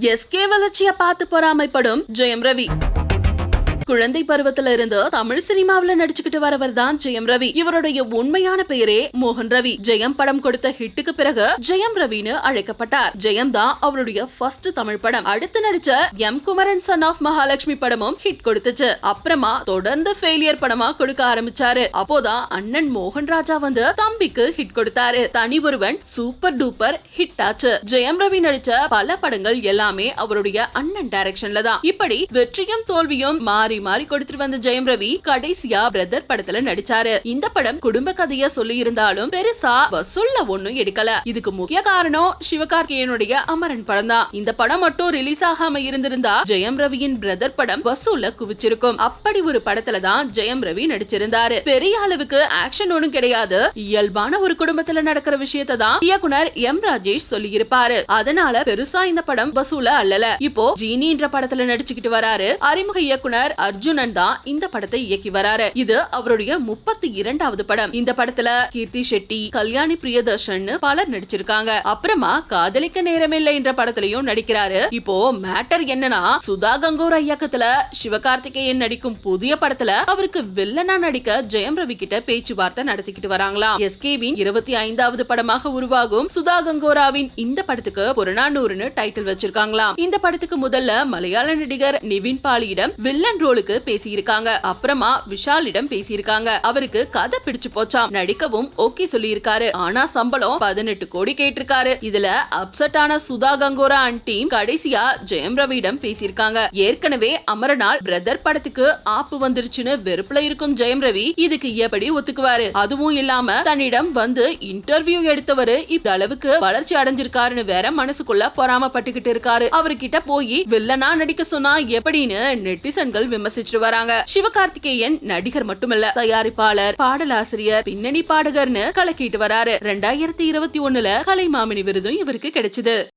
SK வளர்ச்சிய பார்த்து பொறாமைப்படும் ஜெயம் ரவி. குழந்தை பருவத்துல இருந்து தமிழ் சினிமாவுல நடிச்சுக்கிட்டு வரவர் தான் ஜெயம் ரவி. இவருடைய உண்மையான பெயரே மோகன் ரவி. ஜெயம் படம் கொடுத்த ஹிட்டுக்கு பிறகு ஜெயம் ரவின்னு அழைக்கப்பட்டார். ஜெயம் தான் அவருடைய ஃபர்ஸ்ட் தமிழ் படம். அடுத்து நடிச்ச M Kumaran son of Mahalakshmi படமும் ஹிட் கொடுத்துச்சு. அப்புறமா தொடர்ந்து ஃபெயிலியர் படமா கொடுக்க ஆரம்பிச்சாரு. அப்போதான் அண்ணன் மோகன் ராஜா வந்து தம்பிக்கு ஹிட் கொடுத்தாரு. தனி ஒருவன் சூப்பர் டூப்பர் ஹிட் ஆச்சு. ஜெயம் ரவி நடிச்ச பல படங்கள் எல்லாமே அவருடைய அண்ணன் டைரக்ஷன்ல தான். இப்படி வெற்றியும் தோல்வியும் மாறி மாறி கொடுத்துட்டு வந்த ஜெயம் ரவி கடைசியா பிரதர் படத்துல நடிச்சாரு. இந்த படம் குடும்ப கதையா சொல்லி இருந்தாலும் பெருசா வசூல்ல ஒண்ணும் எடுக்கல. இதுக்கு முக்கிய காரணம் சிவகார்த்திகேயனுடைய அமரன் படம் தான். இந்த படம் மட்டும் ரிலீஸ் ஆகாம இருந்திருந்தா ஜெயம் ரவியின் பிரதர் படம் வசூல்ல குவிச்சிருக்கும். அப்படி ஒரு படத்துல தான் ஜெயம் ரவி நடிச்சிருந்தாரு. பெரிய அளவுக்கு ஆக்ஷன் ஒண்ணும் கிடையாது. இயல்பான ஒரு குடும்பத்துல நடக்கிற விஷயத்தை தான் இயக்குனர் எம் ராஜேஷ் சொல்லி இருப்பாரு அதனால பெருசா இந்த படம் வசூல அல்லல. இப்போ ஜீனின்ற படத்துல நடிச்சுக்கிட்டு வராரு. அறிமுக இயக்குனர் அர்ஜுனன் தான் இந்த படத்தை இயக்கி வராரு. இது அவருடைய முப்பத்தி இரண்டாவது படம். இந்த படத்துல கீர்த்தி ஷெட்டி கல்யாணி பிரியதர்ஷன் பலர் நடிச்சிருக்காங்க. அப்புறமா காதலிக்க நேரமில்லை என்ற படத்திலையும் நடிக்கிறாரு. இப்போ மேட்டர் என்னன்னா சுதா கங்கோரா இயக்கத்துல சிவகார்த்திகேயன் நடிக்கும் புதிய படத்துல அவருக்கு வில்லனா நடிக்க ஜெயம் ரவி கிட்ட பேச்சுவார்த்தை நடத்திக்கிட்டு வராங்களாம். எஸ்கேவின் இருபத்தி ஐந்தாவது படமாக உருவாகும் சுதா கங்கோராவின் இந்த படத்துக்கு புறநானூறுன்னு டைட்டில் வச்சிருக்காங்களாம். இந்த படத்துக்கு முதல்ல மலையாள நடிகர் நிவின் பாலியிடம் வில்லன் ரோலுக்கு பேசியிருக்காங்க. அப்புறமா விஷாலிடம் பேசியிருக்காங்க. அவருக்கு கதை பிடிச்சு போச்சாம். நடிக்கவும் ஓகே சொல்லியிருக்காரு. ஆனா சம்பளம் பதினெட்டு கோடி கேட்டிருக்காரு. இதுல அப்செட் ஆன சுதா கங்கோரா டீம் கடைசியா ஜெயம் ரவியிடம் பேசியிருக்காங்க. ஏற்கனவே அமரனால் பிரதர் படத்துக்கு ஆப்பு வந்துருச்சுன்னு வெறுப்புல இருக்கும் ஜெயம் ரவி இதுக்கு எப்படி ஒத்துக்குவாரு? அதுவும் இல்லாம தன்னிடம் வந்து இன்டர்வியூ எடுத்தவரு இந்த அளவுக்கு வளர்ச்சி அடைஞ்சிருக்காருன்னு வேற மனசுக்குள்ள பொறாமப்பட்டுக்கிட்டு இருக்காரு. அவர்கிட்ட போய் வில்லனா நடிக்க சொன்னா எப்படின்னு நெட்டிசன்கள் விமர்சிச்சுட்டு வராங்க. சிவகார்த்திகேயன் நடிகர் மட்டுமல்ல தயாரிப்பாளர் பாடலாசிரியர் பின்னணி பாடகர்னு கலக்கிட்டு வராரு. ரெண்டாயிரத்தி இருபத்தி ஒண்ணுல கலைமாமணி விருதும் இவருக்கு கிடைச்சது.